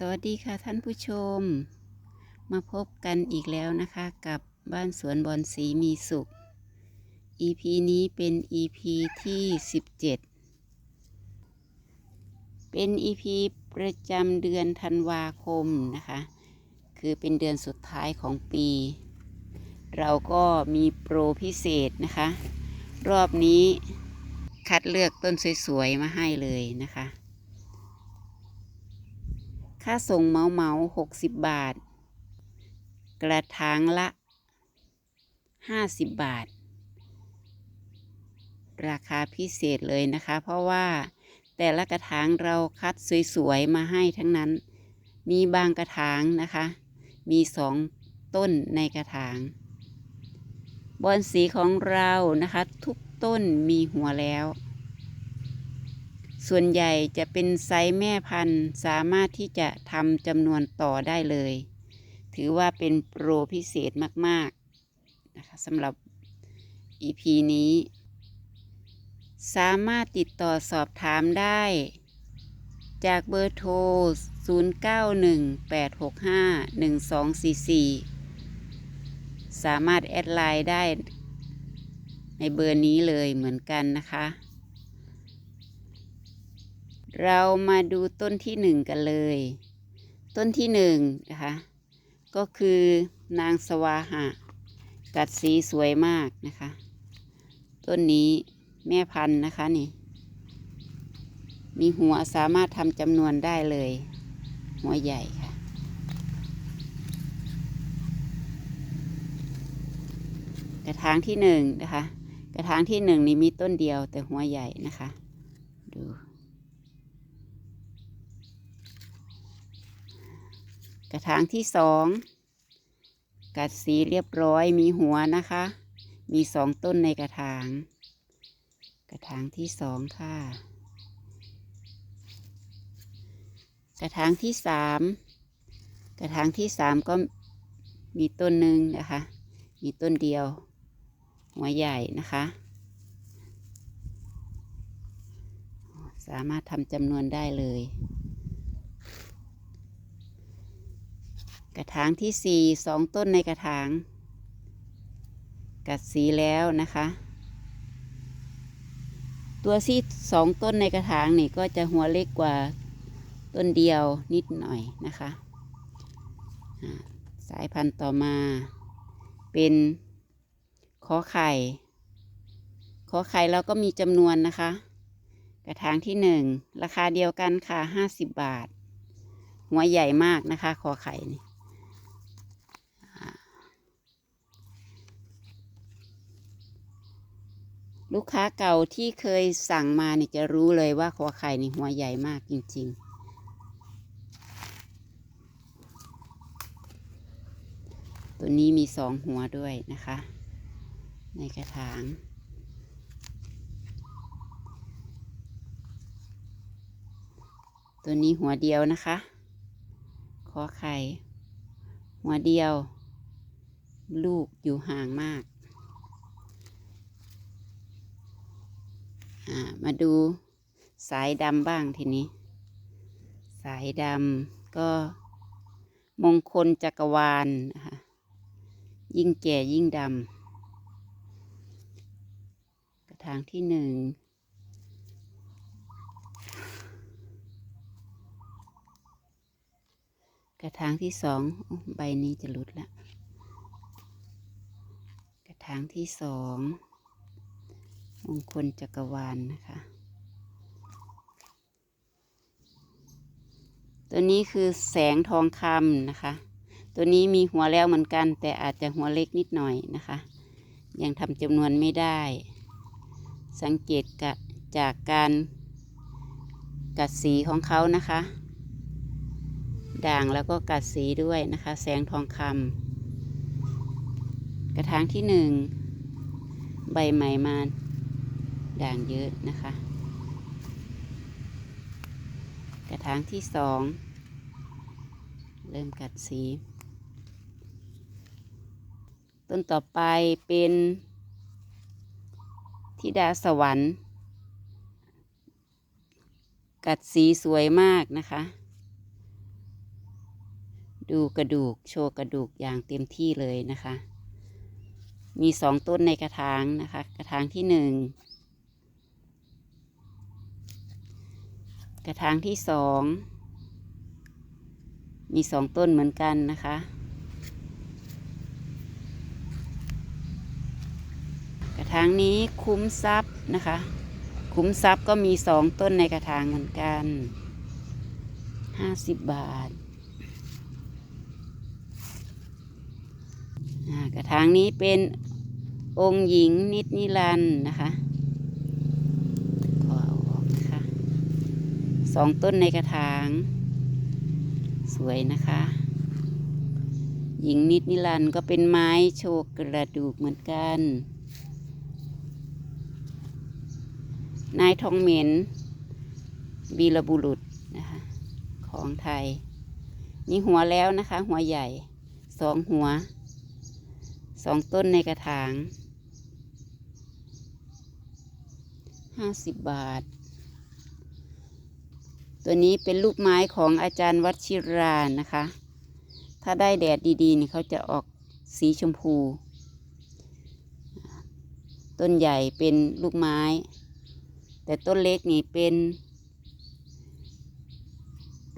สวัสดีค่ะท่านผู้ชม มาพบกันอีกแล้วนะคะกับบ้านสวนบอนสีมีสุข EP นี้เป็น EP ที่ 17 เป็น EP ประจำเดือนธันวาคมนะคะ คือเป็นเดือนสุดท้ายของปี เราก็มีโปรพิเศษนะคะ รอบนี้คัดเลือกต้นสวยๆ มาให้เลยนะคะ ค่าส่งเมาเมาหกสิบบาท กระถางละห้าสิบบาท ราคาพิเศษเลยนะคะ เพราะว่าแต่ละกระถางเราคัดสวยๆ มาให้ทั้งนั้น มีบางกระถางนะคะ มีสองต้นในกระถาง บอนสีของเรานะคะ ทุกต้นมีหัวแล้ว ส่วนใหญ่จะเป็นไซส์แม่พันธุ์สามารถที่จะทำจำนวนต่อได้เลย ถือว่าเป็นโปรพิเศษมากๆนะคะสำหรับ EP นี้ สามารถติดต่อสอบถามได้ จากเบอร์โทร 0918651244 สามารถแอดไลน์ได้ในเบอร์นี้เลยเหมือนกันนะคะ เรามาดูต้นที่หนึ่งกันเลย ต้นที่หนึ่งนะคะก็คือนางสวาหะ กัดสีสวยมากนะคะ ต้นนี้แม่พันธุ์นะคะนี่ มีหัวสามารถทำจำนวนได้เลย หัวใหญ่ค่ะ กระถางที่หนึ่งนะคะ กระถางที่หนึ่งนี่มีต้นเดียวแต่หัวใหญ่นะคะ ดู ระถางที่สองกัดสีเรียบร้อยมีหัวนะคะ มีสองต้นในกระถาง กระถางที่สองค่ะ กระถางที่สามกระถางที่สามก็มีต้นหนึ่งนะคะ มีต้นเดียว หัวใหญ่นะคะ สามารถทำจำนวนได้เลย กระถางที่สี่สองต้นในกระถาง กัดสีแล้วนะคะ ตัวที่สองต้นในกระถางนี่ก็จะหัวเล็กกว่าต้นเดียวนิดหน่อยนะคะ สายพันธุ์ต่อมาเป็นขอไข่ ขอไข่เราก็มีจำนวนนะคะ กระถางที่หนึ่งราคาเดียวกันค่ะห้าสิบบาท หัวใหญ่มากนะคะ ขอไข่นี่ ลูกค้าเก่าที่เคยสั่งมาเนี่ยจะรู้เลยว่าขอไข่ในหัวใหญ่มากจริง ๆ ตัวนี้มีสองหัวด้วยนะคะ ในกระถางตัวนี้หัวเดียวนะคะขอไข่ หัวเดียว ลูกอยู่ห่างมาก อ่ามาดูสายดำบ้างทีนี้ สายดำก็มงคลจักรวาลนะคะยิ่งแก่ยิ่งดำกระถางที่หนึ่งกระถางที่สองอใบนี้จะหลุดละ กระถางที่สอง มงคลจักรวาลนนะคะ ตัวนี้คือแสงทองคำนะคะ ตัวนี้มีหัวแล้วเหมือนกัน แต่อาจจะหัวเล็กนิดหน่อยนะคะ ยังทำจำนวนไม่ได้ สังเกตกะจากการกัดสีของเขานะคะ ด่างแล้วก็กัดสีด้วยนะคะ แสงทองคำกระถางที่หนึ่งใบใหม่มา ด่างเยอะนะคะ กระถางที่สองเริ่มกัดสี ต้นต่อไปเป็นธิดาสวรรค์ กัดสีสวยมากนะคะ ดูกระดูกโชว์กระดูกอย่างเต็มที่เลยนะคะ มีสองต้นในกระถางนะคะ กระถางที่หนึ่ง กระถางที่สอง มีสองต้นเหมือนกันนะคะ กระถางนี้คุ้มทรัพย์นะคะ คุ้มทรัพย์ก็มีสองต้นในกระถางเหมือนกันห้าสิบบาทกระถางนี้เป็นองค์หญิงนิดนิรันดร์นะคะขอเอาออกนะคะ สองต้นในกระถาง สวยนะคะ หญิงนิดนิรันก็เป็นไม้โชว์กระดูกเหมือนกัน นายทองเหม็นบีรบุรุษนะคะของไทย นี่หัวแล้วนะคะ หัวใหญ่สองหัวสองต้นในกระถางห้าสิบบาท ตัวนี้เป็นลูกไม้ของอาจารย์วัชิรานะคะ ถ้าได้แดดดีๆนี่เขาจะออกสีชมพู ต้นใหญ่เป็นลูกไม้ แต่ต้นเล็กนี่เป็น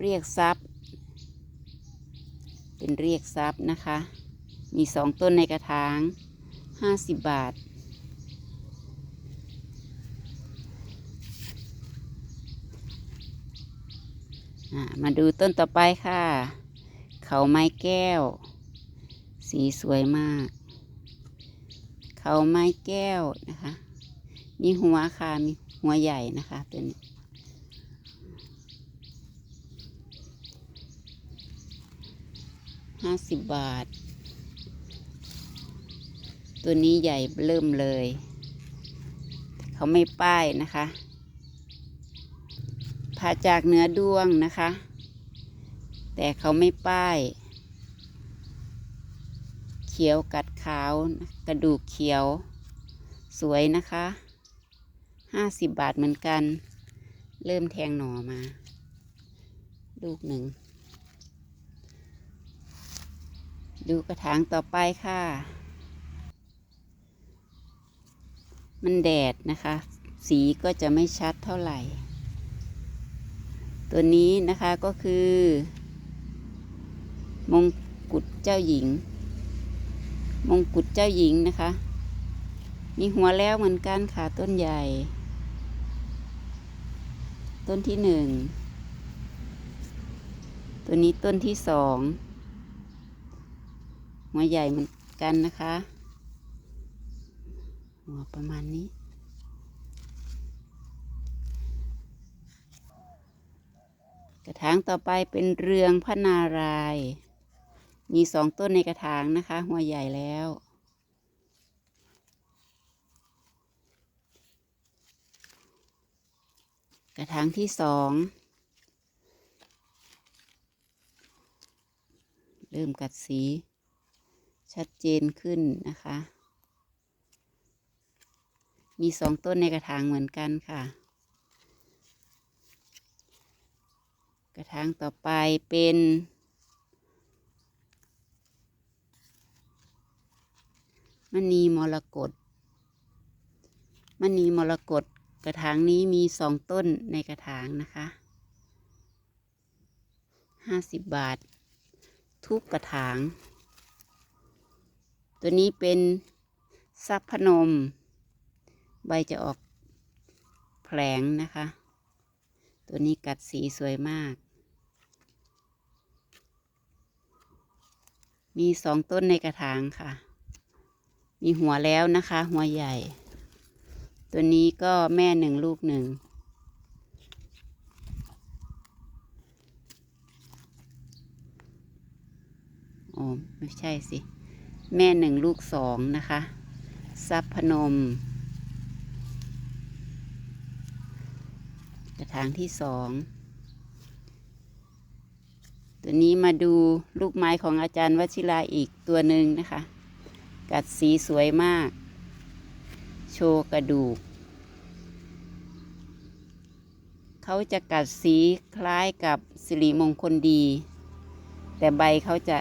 เรียกทรัพย์เป็นเรียกทรัพย์นะคะ มีสองต้นในกระถางห้าสิบบาท มาดูต้นต่อไปค่ะ เขาไม้แก้ว สีสวยมาก เขาไม้แก้วนะคะ มีหัวค่ะ มีหัวใหญ่นะคะตัวนี้ ห้าสิบบาท ตัวนี้ใหญ่เริ่มเลย เขาไม่ป้ายนะคะ ผ่าจากเนื้อด้วงนะคะ แต่เขาไม่ป้าย เขียวกัดขาว กระดูกเขียว สวยนะคะห้าสิบบาทเหมือนกัน เริ่มแทงหน่อมา ลูกหนึ่ง ดูกระถางต่อไปค่ะ มันแดดนะคะ สีก็จะไม่ชัดเท่าไหร่ ตัวนี้นะคะก็คือ มงกุฎเจ้าหญิง มงกุฎเจ้าหญิงนะคะ มีหัวแล้วเหมือนกันค่ะต้นใหญ่ ต้นที่หนึ่ง ตัวนี้ต้นที่สอง หัวใหญ่เหมือนกันนะคะ หัวประมาณนี้ กระถางต่อไปเป็นเรืองพระนาราย มีสองต้นในกระถางนะคะ หัวใหญ่แล้ว กระถางที่สองเริ่มกัดสีชัดเจนขึ้นนะคะ มีสองต้นในกระถางเหมือนกันค่ะ ก ระถางต่อไปเป็นมณีมรกตมณีมรกตกระถางนี้มีสองต้นในกระถางนะคะห้าสิบบาท ทุกกระถาง ตัวนี้เป็นซับพนม ใบจะออกแผลงนะคะ ตัวนี้กัดสีสวยมาก มีสองต้นในกระถางค่ะ มีหัวแล้วนะคะ หัวใหญ่ ตัวนี้ก็แม่หนึ่งลูกหนึ่ง โอ้ไม่ใช่สิ แม่หนึ่งลูกสองนะคะ ซับพนม กระถางที่สอง ตัวนี้มาดูลูกไม้ของอาจารย์วชิราอีกตัวหนึ่งนะคะ กัดสีสวยมาก โชว์กระดูก เขาจะกัดสีคล้ายกับสิริมงคลดี แต่ใบเขาจะ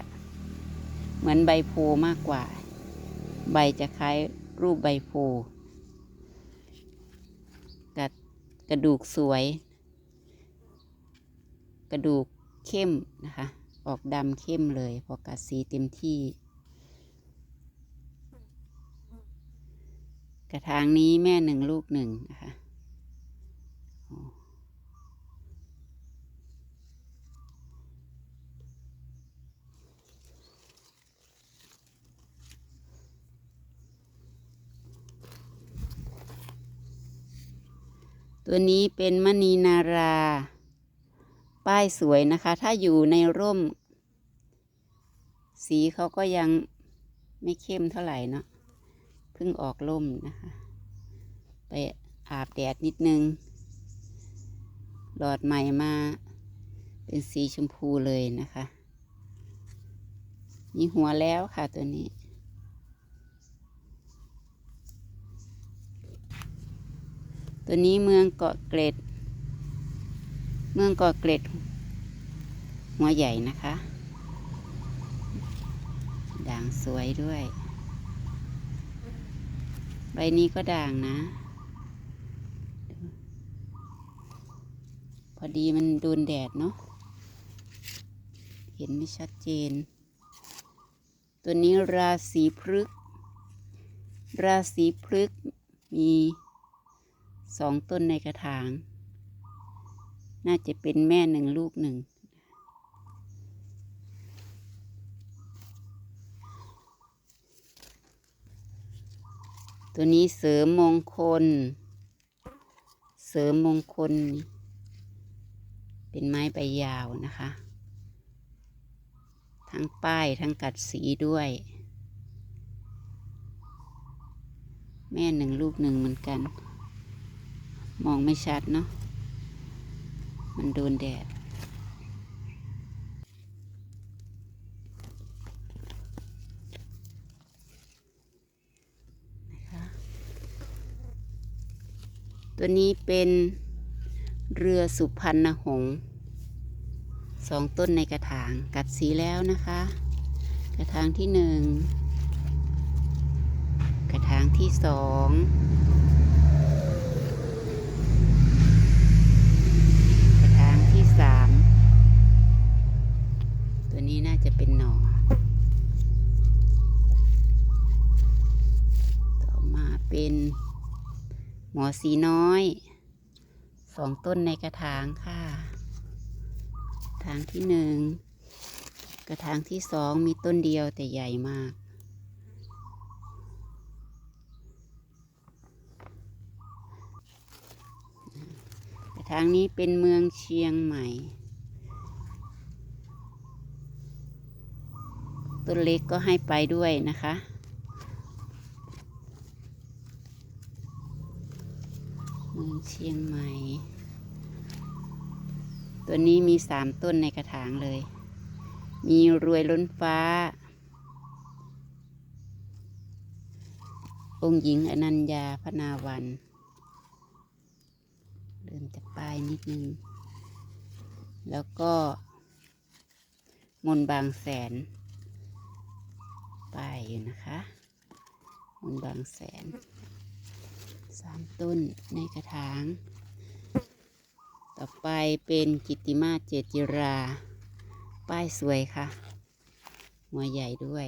เหมือนใบโพมากกว่า ใบจะคล้ายรูปใบโพกระกระดูกสวย กระดูก เข้มนะคะ ออกดำเข้มเลย พอกัดสีเต็มที่ กระถางนี้แม่หนึ่งลูกหนึ่งนะคะตัวนี้เป็นมณีนารา ป้ายสวยนะคะ ถ้าอยู่ในร่ม สีเขาก็ยังไม่เข้มเท่าไหร่เนาะเพิ่งออกล่มนะคะ ไปอาบแดดนิดนึง หลอดใหม่มาเป็นสีชมพูเลยนะคะมีหัวแล้วค่ะตัวนี้ ตัวนี้เมืองเกาะเกร็ด เมืองกาะเกร็ดหัวใหญ่นะคะ ด่างสวยด้วย ใบนี้ก็ด่างนะ พอดีมันโดนแดดเนาะ เห็นไม่ชัดเจน ตัวนี้ราศีพฤกษ์ราศีพฤกษ์มีสองต้นในกระถาง น่าจะเป็นแม่หนึ่งลูกหนึ่ง ตัวนี้เสริมมงคล เสริมมงคล เป็นไม้ใบยาวนะคะ ทั้งป้ายทั้งกัดสีด้วย แม่หนึ่งลูกหนึ่งเหมือนกัน มองไม่ชัดเนาะ มันโดนแดดนะคะตัวนี้เป็นเรือสุพรรณหงส์สองต้นในกระถางกัดสีแล้วนะคะ กระถางที่หนึ่งกระถางที่สอง กระถางที่สาม ตัว นี้น่าจะเป็นหน่อ ต่อมาเป็นหมอสีน้อย สองต้นในกระถางค่ะกระถางที่หนึ่ง กระถางที่สองมีต้นเดียวแต่ใหญ่มากกระถางนี้เป็นเมืองเชียงใหม่ ต้นเล็กก็ให้ไปด้วยนะคะ เมืองเชียงใหม่ ตัวนี้มีสามต้นในกระถางเลย มีรวยล้นฟ้า องค์หญิงอนัญญาพนาวันเริ่มจากป้ายนิดนึง แล้วก็มนบางแสน ป้ายอยู่นะคะมนบางแสนสามต้นในกระถาง ต่อไปเป็นกิติมาเจจิรา ป้ายสวยค่ะหัวใหญ่ด้วย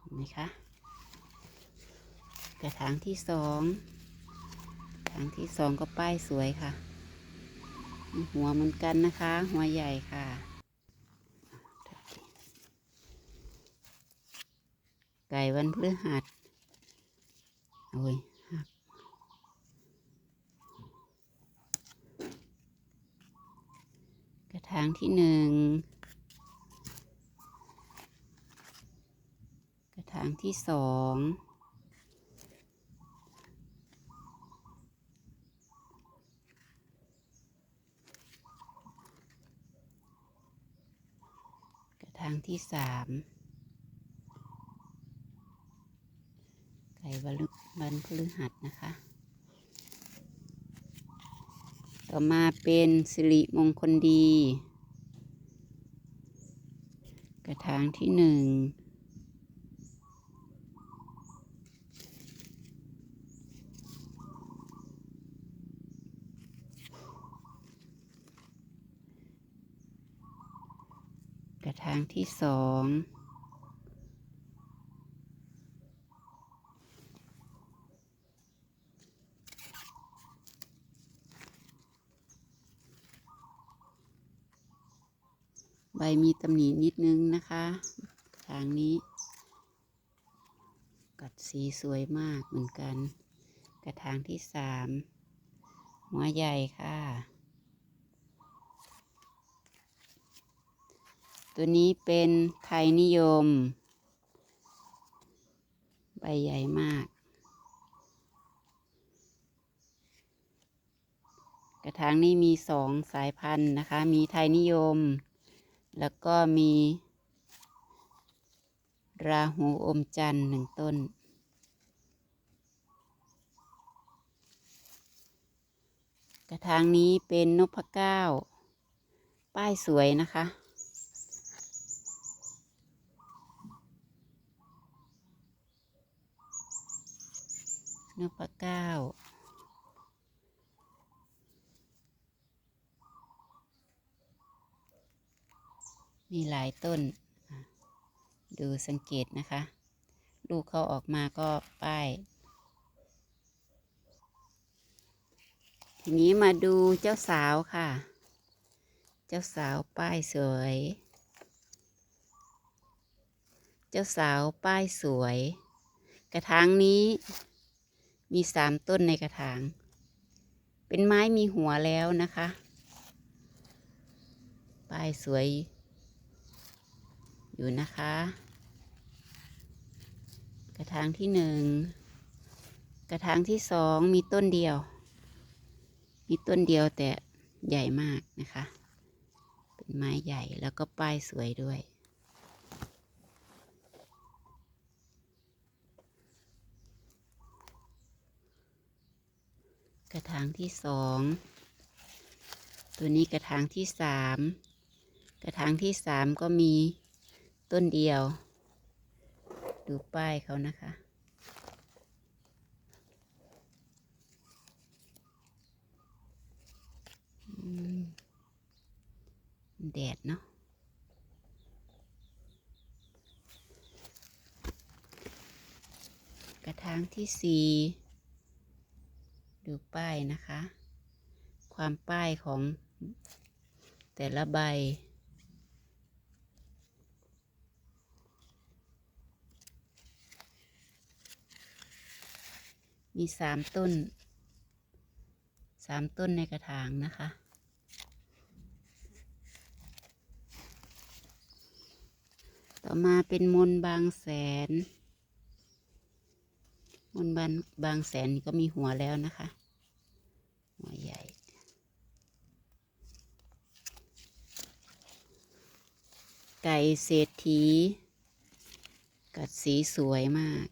เห็นไหมคะ กระถางที่สองกระถางที่สองก็ป้ายสวยค่ะ หัวเหมือนกันนะคะ หัวใหญ่ค่ะไก่วันพฤหัสโอ้ยหักกระถางที่หนึ่งกระถางที่สอง ทางที่สามไก่บันพฤวันพฤหัสนะคะ ต่อมาเป็นสิริมงคลดี กระถางที่หนึ่ง กระถางที่สองใบมีตำหนินิดนึงนะคะทางนี้ กัดสีสวยมากเหมือนกัน กระถางที่สามหัวใหญ่ค่ะ ตัวนี้เป็นไทยนิยม ใบใหญ่มาก กระถางนี้มีสองสายพันธุ์นะคะ มีไทยนิยม แล้วก็มี ราหูอมจันทร์หนึ่งต้น กระถางนี้เป็นนพเก้า ป้ายสวยนะคะ นพเก้ามีหลายต้น ดูสังเกตนะคะ ลูกเขาออกมาก็ป้าย ทีนี้มาดูเจ้าสาวค่ะ เจ้าสาวป้ายสวย เจ้าสาวป้ายสวย กระถางนี้ มีสามต้นในกระถาง เป็นไม้มีหัวแล้วนะคะป้ายสวย อยู่นะคะ กระถางที่หนึ่งกระถางที่สองมีต้นเดียว มีต้นเดียวแต่ใหญ่มากนะคะ เป็นไม้ใหญ่แล้วก็ป้ายสวยด้วย กระถางที่สอง ตัวนี้กระถางที่สาม กระถางที่สามก็มีต้นเดียว ดูป้ายเขานะคะ แดดเนาะกระถางที่สี่ ดูป้ายนะคะ ความป้ายของแต่ละใบ มีสามต้น สามต้นในกระถางนะคะ ต่อมาเป็นมนบางแสน มนบางบางแสนก็มีหัวแล้วนะคะ หัวใหญ่ไก่เศรษฐี กัดสีสวยมาก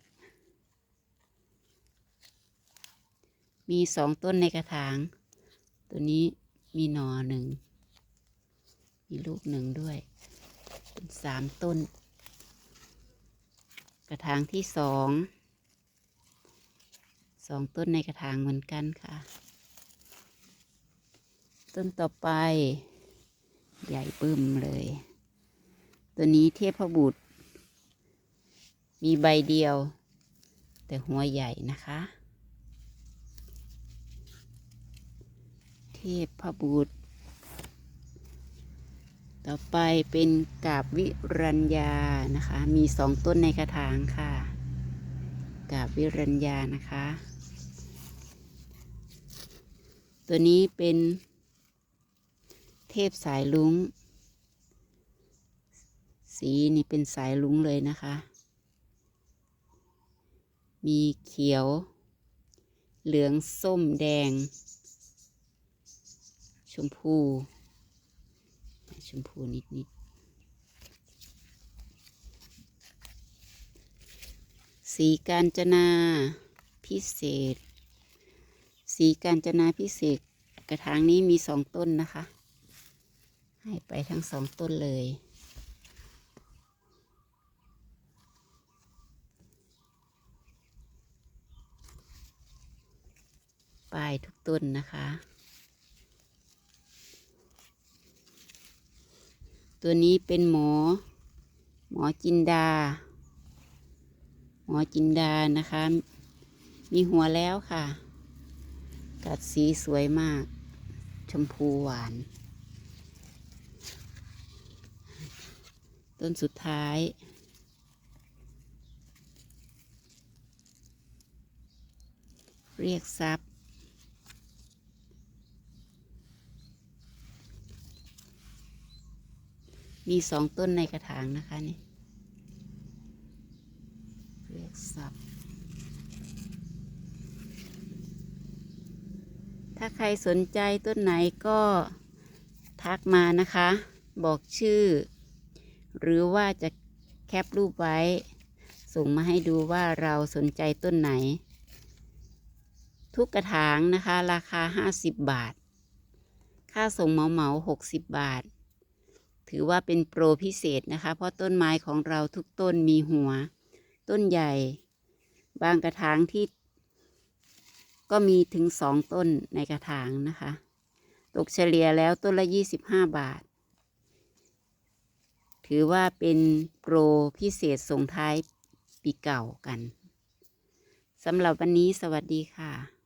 มีสองต้นในกระถาง ตัวนี้มีหน่อหนึ่ง มีลูกหนึ่งด้วย เป็นสามต้น กระถางที่สอง องต้นในกระถางเหมือนกันค่ะ ต้นต่อไป ใหญ่ปึ้มเลย ตัวนี้เทพบุตร มีใบเดียว แต่หัวใหญ่นะคะ เทพบุตร ต่อไปเป็นกาบวิรัญญานะคะ มีสองต้นในกระถางค่ะกาบวิรัญญานะคะ ตัวนี้เป็นเทพสายลุงสีนี่เป็นสายลุงเลยนะคะ มีเขียว เหลืองส้มแดง ชมพู ชมพูนิดนิดๆสีกาญจนาพิเศษ สีกาญจนาพิเศษกระถางนี้มีสองต้นนะคะ ให้ไปทั้งสองต้นเลยป้ายทุกต้นนะคะ ตัวนี้เป็นหมอ หมอจินดา หมอจินดานะคะ มีหัวแล้วค่ะ กัดสีสวยมาก ชมพูหวาน ต้นสุดท้าย เรียกทรัพย์มีสองต้นในกระถางนะคะนี่ เรียกทรัพย์ ถ้าใครสนใจต้นไหนก็ทักมานะคะ บอกชื่อ หรือว่าจะแคปรูปไว้ ส่งมาให้ดูว่าเราสนใจต้นไหน ทุกกระถางนะคะ ราคา 50 บาท ค่าส่งเหมาเหมา60 บาท ถือว่าเป็นโปรพิเศษนะคะ เพราะต้นไม้ของเราทุกต้นมีหัว ต้นใหญ่ บางกระถางที่ ก็มีถึงสองต้นในกระถางนะคะ ตกเฉลี่ยแล้วต้นละยี่สิบห้าบาท ถือว่าเป็นโปรพิเศษส่งท้ายปีเก่ากันสำหรับวันนี้สวัสดีค่ะ